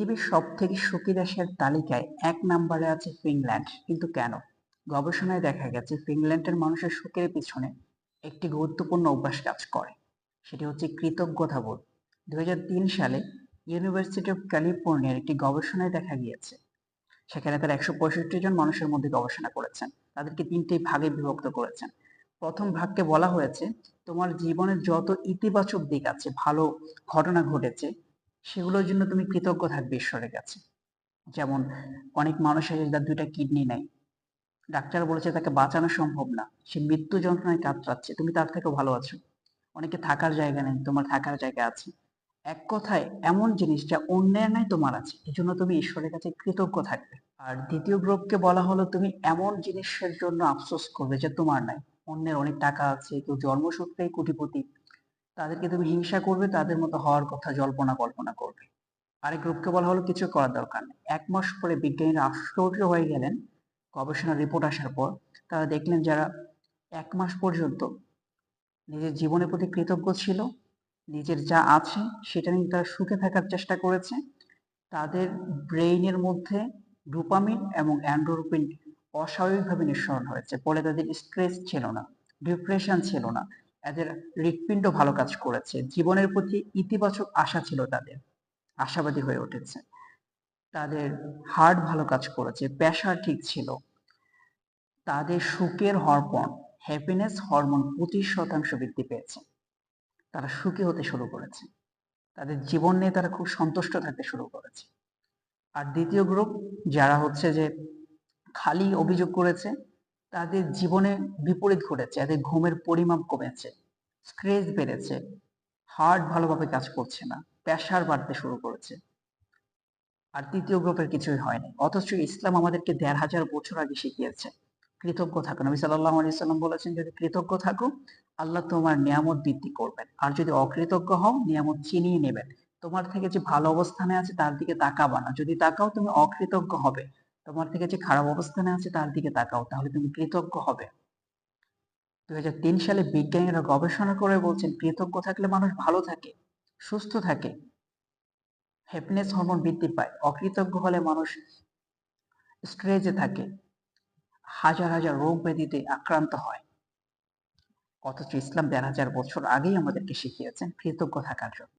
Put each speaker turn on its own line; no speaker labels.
পৃথিবীর সব থেকে সুখী দেশের তালিকায় এক নম্বরে আছে ফিনল্যান্ড। কিন্তু কেন? গবেষণায় দেখা গেছে, ফিনল্যান্ডের মানুষের সুখের পিছনে একটি গুরুত্বপূর্ণ অভ্যাস কাজ করে। সেটি হচ্ছে কৃতজ্ঞতা বোধ দুই হাজার তিন সালে ইউনিভার্সিটি অফ ক্যালিফোর্নিয়ার একটি গবেষণায় দেখা গিয়েছে, সেখানে তারা একশো পঁয়ষট্টি জন মানুষের মধ্যে গবেষণা করেছেন। তাদেরকে তিনটি ভাগে বিভক্ত করেছেন। প্রথম ভাগকে বলা হয়েছে, তোমার জীবনের যত ইতিবাচক দিক আছে, ভালো ঘটনা ঘটেছে সেগুলোর জন্য তুমি কৃতজ্ঞ থাকবে ঈশ্বরের কাছে। যেমন অনেক মানুষ আছে যার দুইটা কিডনি নাই। ডাক্তার বলেছে তাকে বাঁচানো সম্ভব না। সে মৃত্যু যন্ত্রণায় কাতরাচ্ছে। তুমি তার থেকেও ভালো আছো। অনেকে থাকার জায়গা নেই, তোমার থাকার জায়গা আছে। এক কথায় এমন জিনিস যা অন্যের নাই তোমার আছে। এই জন্য তুমি ঈশ্বরের কাছে কৃতজ্ঞ থাকবে। আর দ্বিতীয় গ্রুপকে বলা হলো তুমি এমন জিনিসের জন্য আফসোস করবে যে তোমার নাই। অন্যের অনেক টাকা আছে, কেউ জন্মসূত্রেই কোটিপতি তাদেরকে তুমি হিংসা করবে, তাদের মতো হওয়ার কথা জল্পনা কল্পনা করবে। আরেক গ্রুপকে বলা হলো, কিছু করার দরকার নেই। এক মাস পরে বিজ্ঞানীরা আশ্চর্য হয়ে গেলেন। গবেষণার রিপোর্ট আসার পর তারা দেখলেন যারা এক মাস পর্যন্ত নিজের জীবনের প্রতি কৃতজ্ঞ ছিল, নিজের যা আছে সেটা নিয়ে তারা সুখে থাকার চেষ্টা করেছে, তাদের ব্রেইনের মধ্যে ডোপামিন এবং অ্যান্ড্রোপিন অস্বাভাবিকভাবে নিঃসরণ হয়েছে। ফলে তাদের স্ট্রেস ছিল না, ডিপ্রেশন ছিল না। এদের হৃৎপিণ্ড ভালো কাজ করেছে। জীবনের প্রতি ইতিবাচক আশা ছিল তাদের। আশাবাদী হয়ে উঠেছে। তাদের হার্ট ভালো কাজ করেছে। প্রেশার ঠিক ছিল। তাদের সুখের হরমোন, হ্যাপিনেস হরমোন পঁচিশ শতাংশ বৃদ্ধি পেয়েছে। তারা সুখী হতে শুরু করেছে। তাদের জীবন নিয়ে তারা খুব সন্তুষ্ট থাকতে শুরু করেছে। আর দ্বিতীয় গ্রুপ যারা হচ্ছে যে খালি অভিযোগ করেছে তাদের জীবনে বিপরীত ঘটেছে এদের ঘুমের পরিমাপ কমেছে স্ট্রেস বেড়েছে হার্ট ভালোভাবে কাজ করছে না প্রেশার বাড়তে শুরু করেছে। আর তৃতীয় গ্রুপের কিছুই হয়নি, অথচ ইসলাম আমাদেরকে দেড় হাজার বছর আগে শিখিয়েছে, কৃতজ্ঞ থাকো নবী সাল্লাহ সাল্লাম বলেছেন, যদি কৃতজ্ঞ থাকো, আল্লাহ তোমার নিয়ামত বৃদ্ধি করবেন। আর যদি অকৃতজ্ঞ হও, নিয়ামত চিনিয়ে নেবেন। তোমার থেকে যে ভালো অবস্থানে আছে, তার দিকে তাকাবা না। যদি তাকাও, তুমি অকৃতজ্ঞ হবে। তোমার থেকে যে খারাপ অবস্থানে আছে, তার দিকে তাকাও, তাহলে তুমি কৃতজ্ঞ হবে। দুই হাজার তিন সালে বিজ্ঞানীরা গবেষণা করে বলছেন, কৃতজ্ঞ থাকলে মানুষ ভালো থাকে, সুস্থ থাকে হ্যাপিনেস হরমোন বৃদ্ধি পায়। অকৃতজ্ঞ হলে মানুষ স্ট্রেজে থাকে, হাজার হাজার রোগ ব্যাধিতে আক্রান্ত হয়। অথচ ইসলাম দেড় হাজার বছর আগেই আমাদেরকে শিখিয়েছেন কৃতজ্ঞ থাকার জন্য।